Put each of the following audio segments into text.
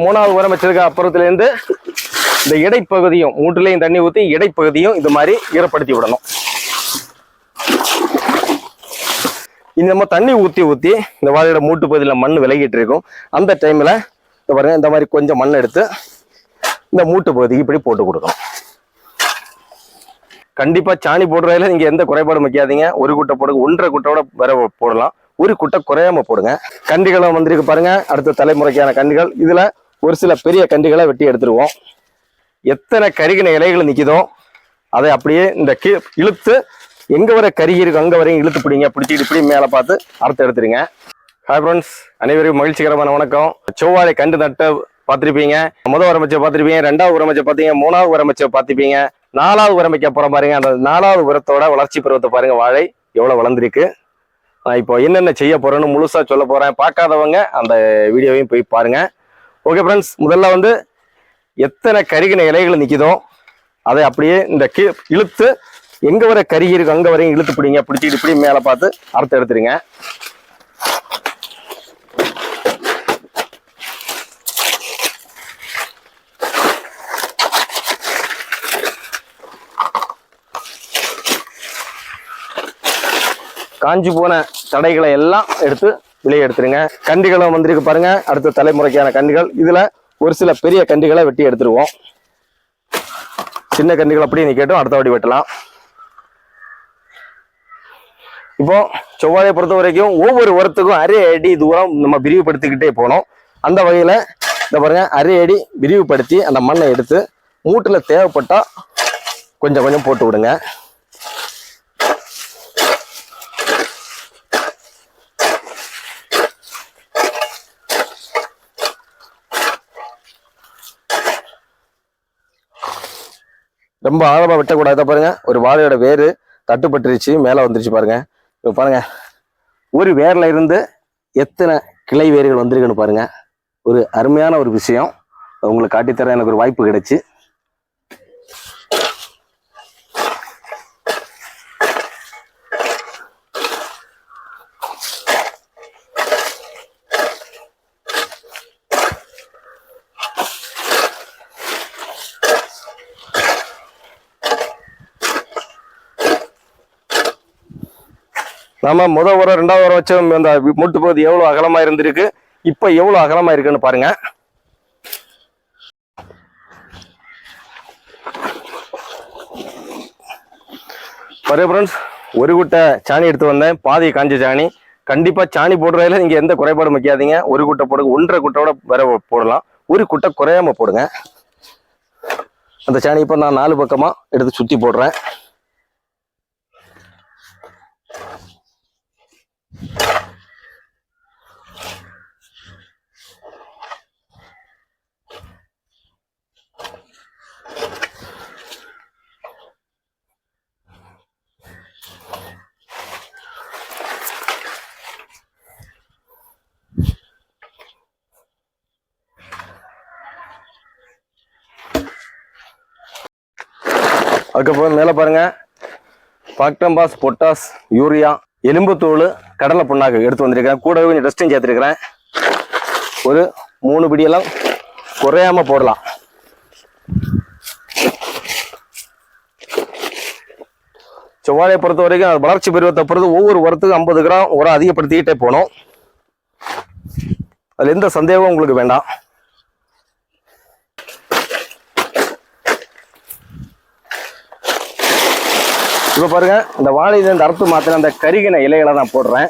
மூணாவது உரம் வச்சிருக்க அப்புறத்துலேருந்து இந்த இடைப்பகுதியும் மூட்டுலையும் தண்ணி ஊற்றி இடைப்பகுதியும் இது மாதிரி ஈரப்படுத்தி விடணும். இந்த நம்ம தண்ணி ஊற்றி ஊற்றி இந்த வாழையோட மூட்டு பகுதியில் மண் விலகிட்டு இருக்கும். அந்த டைமில் இந்த பாருங்க இந்த மாதிரி கொஞ்சம் மண் எடுத்து இந்த மூட்டு பகுதிக்கு இப்படி போட்டு கொடுக்கணும். கண்டிப்பாக சாணி போடுறதுல நீங்க எந்த குறைபாடும் வைக்காதீங்க. ஒரு குட்டை போடுங்க ஒன்றரை குட்டையோட வர போடலாம். ஒரு குட்டை குறையாம போடுங்க. கண்டிகளும் வந்திருக்கு பாருங்க. அடுத்த தலைமுறைக்கான கண்டிகள் இதில் ஒரு சில பெரிய கன்றுகளை வெட்டி எடுத்துருவோம். எத்தனை கருகின இலைகள் நிற்கிதோ அதை அப்படியே இந்த கீ இழுத்து எங்கே வர கருகி இருக்கும் அங்கே வரையும் இழுத்து பிடிங்க. பிடிச்சிட்டு இப்படி மேலே பார்த்து அறுத்து எடுத்துருங்க. ஹாய் ஃப்ரெண்ட்ஸ் அனைவருக்கும் மகிழ்ச்சிகரமான வணக்கம். செவ்வாழை கண்டு நட்ட பார்த்துருப்பீங்க. முதல் உரமைச்சை பார்த்துருப்பீங்க ரெண்டாவது உரமைச்சை பார்த்தீங்க மூணாவது உரமைச்சை பார்த்துப்பீங்க நாலாவது உரமைக்க போறோம் பாருங்க. அந்த நாலாவது உரத்தோட வளர்ச்சி பருவத்தை பாருங்க. வாழை எவ்வளோ வளர்ந்துருக்கு. நான் இப்போ என்னென்ன செய்ய போகிறேன்னு முழுசாக சொல்ல போகிறேன் பார்க்காதவங்க அந்த வீடியோவையும் போய் பாருங்கள் ஓகே ஃப்ரெண்ட்ஸ் முதல்ல வந்து எத்தனை கருகின இலைகள் நிற்கிதோ அதை அப்படியே இந்த கீ இழுத்து எங்கே வர கருகி இருக்கு அங்கே வரையும் இழுத்து பிடிங்க. பிடிச்சிட்டு இப்படி மேலே பார்த்து அறுத்து எடுத்துருங்க காஞ்சி போன தடைகளை எல்லாம் எடுத்து விலையை எடுத்துருங்க. கண்டிகளும் வந்திருக்கு பாருங்க. அடுத்த தலைமுறைக்கான கண்டிகள் இதுல ஒரு சில பெரிய கண்டிகளை வெட்டி எடுத்துருவோம். சின்ன கண்டிகள் அப்படியே நிக்கட்டும் அடுத்த வாடி வெட்டலாம். இப்போ செவ்வாயை பொறுத்த வரைக்கும் ஒவ்வொரு உரத்துக்கும் அரை அடி தூரம் நம்ம விரிவுபடுத்திக்கிட்டே போனோம். அந்த வகையில இந்த பாருங்க அரை அடி விரிவுபடுத்தி அந்த மண்ணை எடுத்து மூட்டில் தேவைப்பட்டா கொஞ்சம் கொஞ்சம் போட்டு விடுங்க. ரொம்ப ஆழமாக வெட்டக்கூடாது. பாருங்க ஒரு வாழையோட வேர் தட்டுப்பட்டுருச்சு மேலே வந்துருச்சு பாருங்க. இப்போ பாருங்க ஒரு வேரில் இருந்து எத்தனை கிளை வேர்கள் வந்திருக்குன்னு பாருங்க. ஒரு அருமையான ஒரு விஷயம். உங்களுக்கு காட்டித்தர எனக்கு ஒரு வாய்ப்பு கிடைச்சி. நம்ம முத உரம் ரெண்டாவது உரம் வச்ச அந்த மூட்டு பகுதி எவ்வளோ அகலமாக இருந்திருக்கு? இப்போ எவ்வளோ அகலமாக இருக்குன்னு பாருங்க. பாருங்க ஃப்ரெண்ட்ஸ் ஒரு குட்டை சாணி எடுத்து வந்தேன். பாதி காஞ்ச சாணி. கண்டிப்பாக சாணி போடுறதுல நீங்கள் எந்த குறைபாடும் வைக்காதீங்க. ஒரு குட்டை போடுங்க. ஒன்றரை குட்டையோட வர போடலாம். ஒரு குட்டை குறையாம போடுங்க. அந்த சாணி இப்போ நான் நாலு பக்கமாக எடுத்து சுற்றி போடுறேன். அதுக்கப்புறம் மேலே பாருங்க. Factamfos potash urea. எலும்புத்தூள் கடலை புண்ணாக்கு எடுத்து வந்திருக்கிறேன். கூடவே கொஞ்சம் டஸ்ட்டும் சேர்த்துருக்கிறேன். ஒரு மூணு பிடியெல்லாம் குறையாம போடலாம். செவ்வாழை பொறுத்த வரைக்கும் அது வளர்ச்சி பருவத்தை பொறுத்து ஒவ்வொரு உரத்துக்கும் ஐம்பது கிராம் உரம் அதிகப்படுத்திக்கிட்டே போகணும் அதில் எந்த சந்தேகமும் உங்களுக்கு வேண்டாம். இப்போ பாருங்க இந்த வாழை இந்த அறுத்து மாத்திர அந்த கருகின இலைகளை நான் போடுறேன்.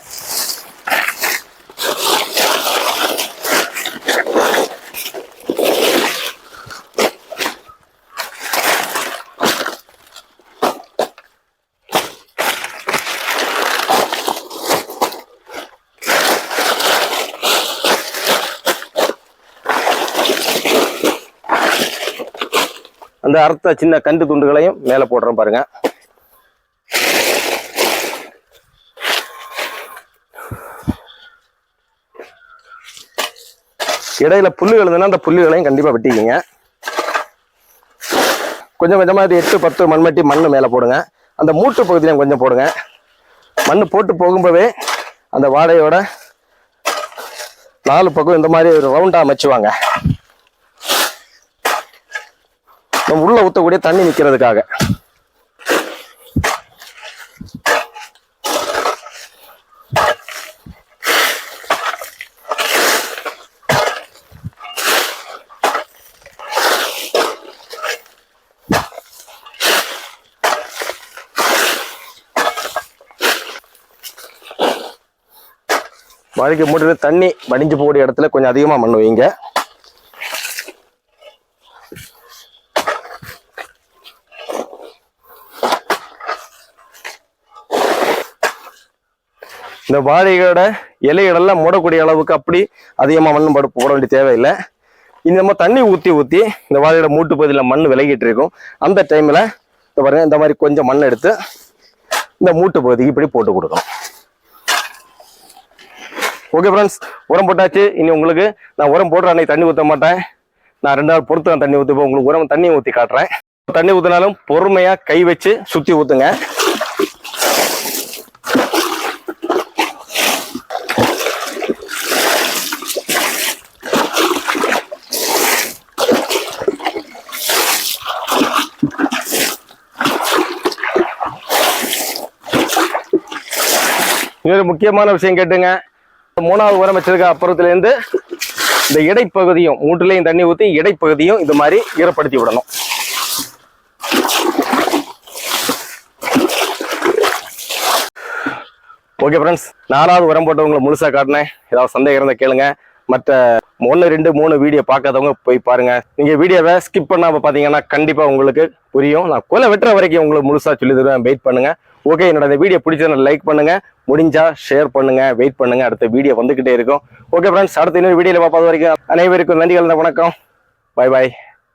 அந்த அறுத்த சின்ன கண்டு துண்டுகளையும் மேலே போடுறேன் பாருங்க. இடையில புல்லு விழுந்துன்னா அந்த புல்லுகளையும் கண்டிப்பாக வெட்டிக்கிங்க. கொஞ்சம் கொஞ்சமாக இது எட்டு பத்து மண்மட்டி மண் மேலே போடுங்க. அந்த மூட்டு பகுதியிலையும் கொஞ்சம் போடுங்க. மண் போட்டு போகும்போதே அந்த வாடையோட நாலு பக்கம் இந்த மாதிரி ஒரு ரவுண்டாக அமைச்சுவாங்க. நம்ம உள்ளே ஊற்றக்கூடிய தண்ணி நிற்கிறதுக்காக வாழைக்கு மூட்டிட்டு தண்ணி வடிஞ்சு போகக்கூடிய இடத்துல கொஞ்சம் அதிகமாக மண் வைங்க. இந்த வாழைகளோட இலைகளெல்லாம் மூடக்கூடிய அளவுக்கு அப்படி அதிகமாக மண் போட போட வேண்டிய தேவையில்லை. இந்த நம்ம தண்ணி ஊற்றி ஊற்றி இந்த வாழையோட மூட்டு பகுதியில் மண் விலகிட்டு இருக்கும். அந்த டைமில் இந்த பாருங்கள் இந்த மாதிரி கொஞ்சம் மண் எடுத்து இந்த மூட்டு பகுதிக்கு இப்படி போட்டு கொடுக்கணும். ஓகே ஃப்ரெண்ட்ஸ் உரம் போட்டாச்சு. இனி உங்களுக்கு நான் உரம் போடுற அன்னைக்கு தண்ணி ஊற்ற மாட்டேன். நான் ரெண்டு நாள் பொறுத்து நான் தண்ணி ஊற்றிப்போம் உங்களுக்கு உரம் தண்ணி ஊற்றி காட்டுறேன். தண்ணி ஊற்றினாலும் பொறுமையாக கை வச்சு சுற்றி ஊற்றுங்க இன்னொரு முக்கியமான விஷயம் கேட்டுங்க. மூணாவது உரம் வச்சிருக்க அப்புறத்துலேருந்து இந்த இடைப்பகுதியும் மூட்டுலையும் தண்ணி ஊற்றி இடைப்பகுதியும் இது மாதிரி ஈரப்படுத்தி விடணும். ஓகே ஃப்ரெண்ட்ஸ் நாலாவது உரம் போட்டவங்களை முழுசாக காட்டினேன். ஏதாவது சந்தேகம் இருந்தால் கேளுங்க. மற்ற ஒன்று ரெண்டு மூணு வீடியோ பார்க்காதவங்க போய் பாருங்கள் நீங்கள் வீடியோவை ஸ்கிப் பண்ணாமல் பார்த்தீங்கன்னா கண்டிப்பாக உங்களுக்கு புரியும். நான் கொலை வெட்டுற வரைக்கும் உங்களுக்கு முழுசாக சொல்லி தருவேன். வெயிட் பண்ணுங்கள் ஓகே என்னோட இந்த வீடியோ பிடிச்சதை லைக் பண்ணுங்க. முடிஞ்சா ஷேர் பண்ணுங்க வெயிட் பண்ணுங்க. அடுத்த வீடியோ வந்துகிட்டே இருக்கும். ஓகே ஃப்ரெண்ட்ஸ் அடுத்த இன்னொரு வீடியோவில் பார்ப்பது வரைக்கும் அனைவருக்கும் நன்றிகள் வணக்கம். Bye bye